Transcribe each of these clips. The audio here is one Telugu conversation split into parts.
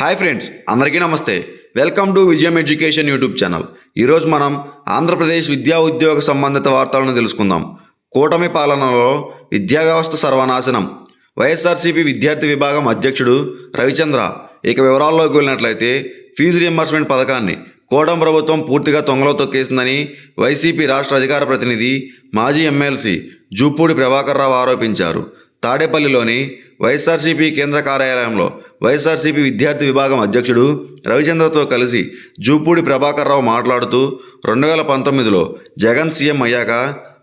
హాయ్ ఫ్రెండ్స్ అందరికీ నమస్తే. Welcome to Vijayam education YouTube channel ఈరోజు మనం ఆంధ్రప్రదేశ్ విద్యా ఉద్యోగ సంబంధిత వార్తలను తెలుసుకుందాం. కూటమి పాలనలో విద్యా వ్యవస్థ సర్వనాశనం. వైఎస్ఆర్సీపీ విద్యార్థి విభాగం అధ్యక్షుడు రవిచంద్ర ఇక వివరాల్లోకి వెళ్ళినట్లయితే ఫీజు రియంబర్స్మెంట్ పథకాన్ని కూటమి ప్రభుత్వం పూర్తిగా తొంగలో తొక్కేసిందని వైసీపీ రాష్ట్ర అధికార ప్రతినిధి మాజీ ఎమ్మెల్సీ జూపూడి ప్రభాకర్ రావు ఆరోపించారు. తాడేపల్లిలోని వైఎస్ఆర్సీపీ కేంద్ర కార్యాలయంలో వైఎస్ఆర్సీపీ విద్యార్థి విభాగం అధ్యక్షుడు రవిచంద్రతో కలిసి జూపూడి ప్రభాకర్రావు మాట్లాడుతూ రెండు వేల పంతొమ్మిదిలో జగన్ సీఎం అయ్యాక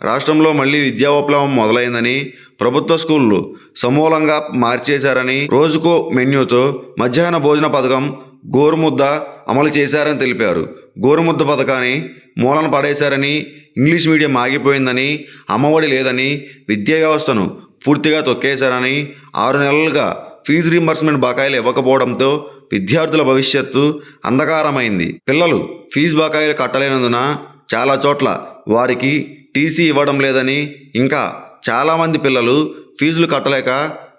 రాష్ట్రంలో మళ్ళీ విద్యా విప్లవం మొదలైందని ప్రభుత్వ స్కూళ్ళు సమూలంగా మార్చేశారని రోజుకో మెన్యూతో మధ్యాహ్న భోజన పథకం గోరుముద్ద అమలు చేశారని తెలిపారు. గోరుముద్ద పథకాన్ని మూలన పడేశారని ఇంగ్లీష్ మీడియం ఆగిపోయిందని అమ్మఒడి లేదని విద్యా వ్యవస్థను పూర్తిగా తొక్కేశారని ఆరు నెలలుగా ఫీజు రీంబర్స్మెంట్ బకాయిలు ఇవ్వకపోవడంతో విద్యార్థుల భవిష్యత్తు అంధకారమైంది. పిల్లలు ఫీజు బకాయిలు కట్టలేనందున చాలా చోట్ల వారికి టీసీ ఇవ్వడం లేదని ఇంకా చాలామంది పిల్లలు ఫీజులు కట్టలేక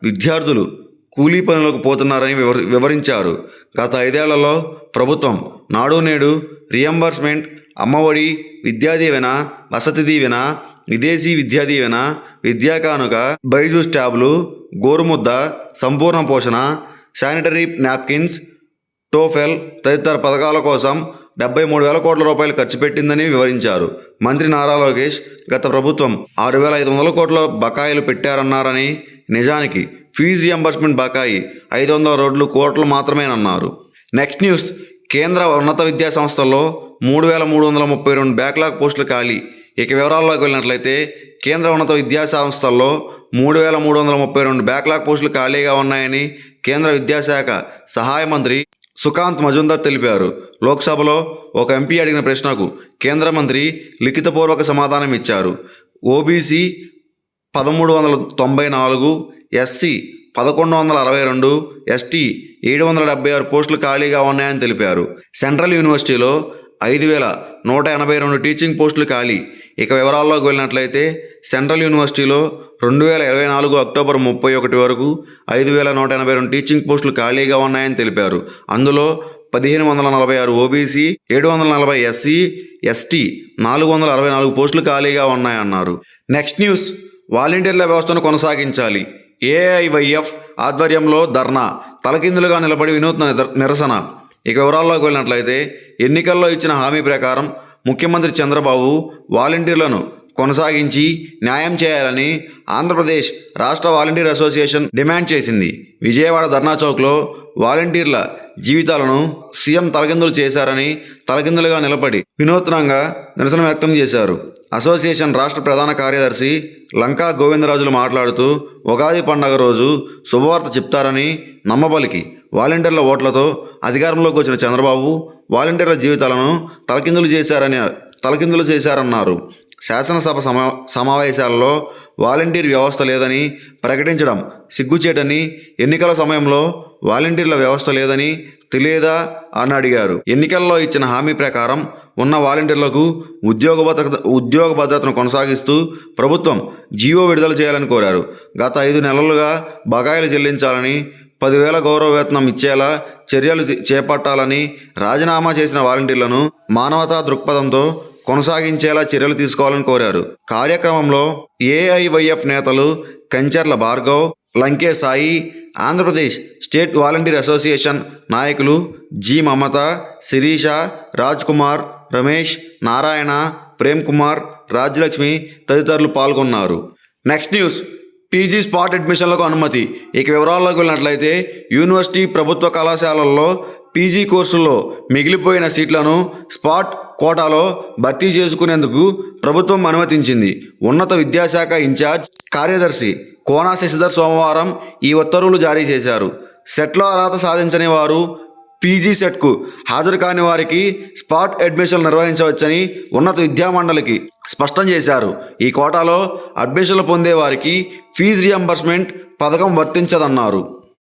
విద్యార్థులు కూలీ పనులకు పోతున్నారని వివరించారు. గత ఐదేళ్ళలో ప్రభుత్వం నాడు నేడు రియంబర్స్మెంట్ అమ్మఒడి విద్యా దీవెన వసతి దీవెన విదేశీ విద్యా దీవెన విద్యా కానుక బైజూస్ ట్యాబ్లు గోరుముద్ద సంపూర్ణ పోషణ శానిటరీ నాప్కిన్స్ టోఫెల్ తదితర పథకాల కోసం డెబ్బై మూడు వేల కోట్ల రూపాయలు ఖర్చు పెట్టిందని వివరించారు. మంత్రి నారా లోకేష్ గత ప్రభుత్వం ఆరు వేల ఐదు వందల కోట్ల బకాయిలు పెట్టారన్నారని నిజానికి ఫీజు రియంబర్స్మెంట్ బకాయి ఐదు వందల రోడ్లు కోట్లు మాత్రమేనన్నారు. నెక్స్ట్ న్యూస్ కేంద్ర ఉన్నత విద్యా సంస్థల్లో మూడు వేల మూడు వందల ముప్పై రెండు బ్యాక్లాగ్ పోస్టులు ఖాళీ. ఇక వివరాల్లోకి వెళ్ళినట్లయితే కేంద్ర ఉన్నత విద్యా సంస్థల్లో మూడు వేల మూడు వందల ముప్పై రెండు బ్యాక్లాగ్ పోస్టులు ఖాళీగా ఉన్నాయని కేంద్ర విద్యాశాఖ సహాయ మంత్రి సుకాంత్ మజుందార్ తెలిపారు. లోక్సభలో ఒక ఎంపీ అడిగిన ప్రశ్నకు కేంద్ర మంత్రి లిఖితపూర్వక సమాధానం ఇచ్చారు. ఓబీసీ పదమూడు వందల తొంభై నాలుగు ఎస్సీ పదకొండు వందల అరవై రెండు ఎస్టీ ఏడు వందల డెబ్బై ఆరు పోస్టులు ఖాళీగా ఉన్నాయని తెలిపారు. సెంట్రల్ యూనివర్సిటీలో ఐదు వేల నూట ఎనభై రెండు టీచింగ్ పోస్టులు ఖాళీ. ఇక వివరాల్లోకి వెళ్ళినట్లయితే సెంట్రల్ యూనివర్సిటీలో రెండు వేల ఇరవై నాలుగు అక్టోబర్ ముప్పై ఒకటి వరకు ఐదు వేల నూట ఎనభై రెండు టీచింగ్ పోస్టులు ఖాళీగా ఉన్నాయని తెలిపారు. అందులో పదిహేను వందల నలభై ఆరు ఓబీసీ ఏడు వందల నలభై ఎస్సీ ఎస్టీ నాలుగు వందల అరవై నాలుగు పోస్టులు ఖాళీగా ఉన్నాయన్నారు. నెక్స్ట్ న్యూస్ వాలంటీర్ల వ్యవస్థను కొనసాగించాలి. ఏఐవైఎఫ్ ఆధ్వర్యంలో ధర్నా తలకిందులుగా నిలబడి వినూత్న నిరసన. ఇక వివరాల్లోకి వెళ్ళినట్లయితే ఎన్నికల్లో ఇచ్చిన హామీ ప్రకారం ముఖ్యమంత్రి చంద్రబాబు వాలంటీర్లను కొనసాగించి న్యాయం చేయాలని ఆంధ్రప్రదేశ్ రాష్ట్ర వాలంటీర్ అసోసియేషన్ డిమాండ్ చేసింది. విజయవాడ ధర్నా చౌక్లో వాలంటీర్ల జీవితాలను సీఎం తలకిందులు చేశారని తలకిందులుగా నిలబడి వినూత్నంగా నిరసన వ్యక్తం చేశారు. అసోసియేషన్ రాష్ట్ర ప్రధాన కార్యదర్శి లంకా గోవిందరాజులు మాట్లాడుతూ ఉగాది పండగ రోజు శుభవార్త చెప్తారని నమ్మబలికి వాలంటీర్ల ఓట్లతో అధికారంలోకి వచ్చిన చంద్రబాబు వాలంటీర్ల జీవితాలను తలకిందులు చేశారని తలకిందులు చేశారన్నారు. శాసనసభ సమా సమావేశాలలో వాలంటీర్ వ్యవస్థ లేదని ప్రకటించడం సిగ్గుచేటని ఎన్నికల సమయంలో వాలంటీర్ల వ్యవస్థ లేదని తెలియదా అని అడిగారు. ఎన్నికల్లో ఇచ్చిన హామీ ప్రకారం ఉన్న వాలంటీర్లకు ఉద్యోగ భద్రత ఉద్యోగ భద్రతను కొనసాగిస్తూ ప్రభుత్వం జీవో విడుదల చేయాలని కోరారు. గత ఐదు నెలలుగా బకాయిలు చెల్లించాలని పదివేల గౌరవ వేతనం ఇచ్చేలా చర్యలు చేపట్టాలని రాజీనామా చేసిన వాలంటీర్లను మానవతా దృక్పథంతో కొనసాగించేలా చర్యలు తీసుకోవాలని కోరారు. కార్యక్రమంలో ఏఐవైఎఫ్ నేతలు Kancharla Bhargav Lanke Sai Andhra Pradesh state volunteer association నాయకులు జి మమత శిరీష రాజ్ కుమార్ రమేష్ నారాయణ ప్రేమ్ కుమార్ రాజ్యలక్ష్మి తదితరులు పాల్గొన్నారు. Next news. పీజీ స్పాట్ అడ్మిషన్లకు అనుమతి. ఇక వివరాల్లోకి వెళ్ళినట్లయితే యూనివర్సిటీ ప్రభుత్వ కళాశాలల్లో పీజీ కోర్సుల్లో మిగిలిపోయిన సీట్లను స్పాట్ కోటాలో భర్తీ చేసుకునేందుకు ప్రభుత్వం అనుమతించింది. ఉన్నత విద్యాశాఖ ఇన్ఛార్జ్ కార్యదర్శి కోనా శశిధర్ సోమవారం ఈ ఉత్తర్వులు జారీ చేశారు. సెట్లో అర్హత సాధించని వారు పీజీ సెట్కు హాజరు కాని వారికి స్పాట్ అడ్మిషన్లు నిర్వహించవచ్చని ఉన్నత విద్యామండలికి స్పష్టం చేశారు. ఈ కోటాలో అడ్మిషన్లు పొందే వారికి ఫీజు రియంబర్స్మెంట్ పథకం వర్తించదన్నారు.